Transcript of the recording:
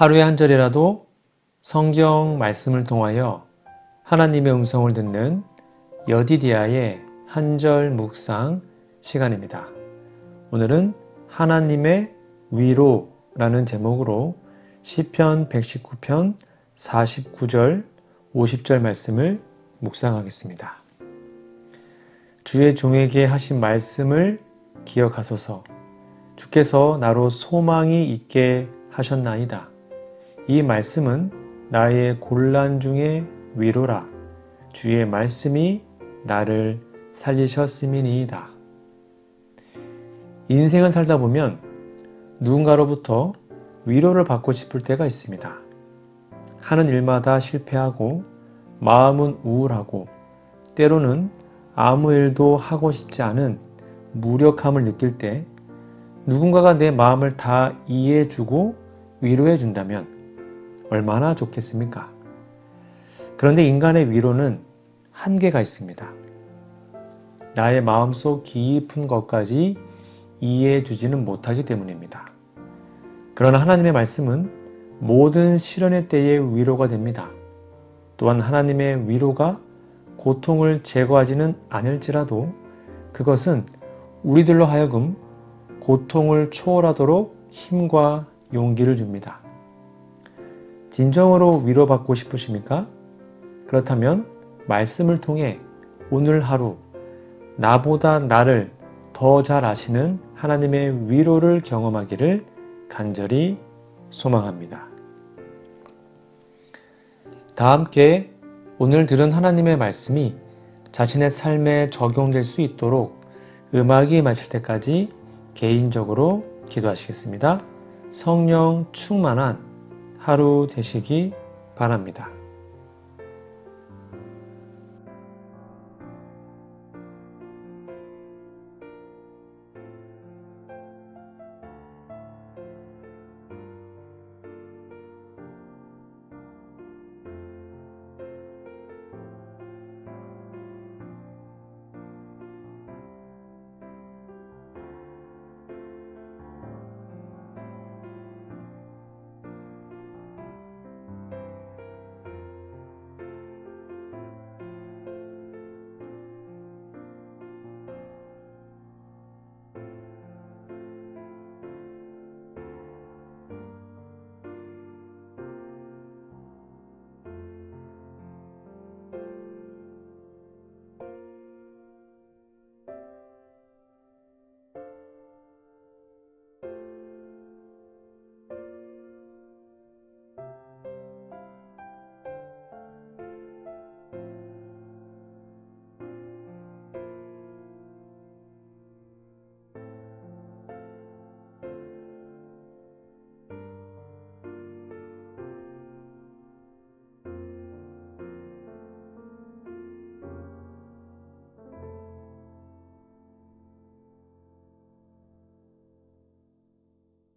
하루에 한 절이라도 성경 말씀을 통하여 하나님의 음성을 듣는 여디디아의 한절 묵상 시간입니다. 오늘은 하나님의 위로라는 제목으로 시편 119편 49절 50절 말씀을 묵상하겠습니다. 주의 종에게 하신 말씀을 기억하소서 주께서 나로 소망이 있게 하셨나이다. 이 말씀은 나의 곤란 중에 위로라. 주의 말씀이 나를 살리셨음이니이다. 인생을 살다 보면 누군가로부터 위로를 받고 싶을 때가 있습니다. 하는 일마다 실패하고 마음은 우울하고 때로는 아무 일도 하고 싶지 않은 무력함을 느낄 때 누군가가 내 마음을 다 이해해주고 위로해준다면 얼마나 좋겠습니까? 그런데 인간의 위로는 한계가 있습니다. 나의 마음속 깊은 것까지 이해해 주지는 못하기 때문입니다. 그러나 하나님의 말씀은 모든 시련의 때에 위로가 됩니다. 또한 하나님의 위로가 고통을 제거하지는 않을지라도 그것은 우리들로 하여금 고통을 초월하도록 힘과 용기를 줍니다. 진정으로 위로받고 싶으십니까? 그렇다면 말씀을 통해 오늘 하루 나보다 나를 더 잘 아시는 하나님의 위로를 경험하기를 간절히 소망합니다. 다 함께 오늘 들은 하나님의 말씀이 자신의 삶에 적용될 수 있도록 음악이 마칠 때까지 개인적으로 기도하시겠습니다. 성령 충만한 하루 되시기 바랍니다.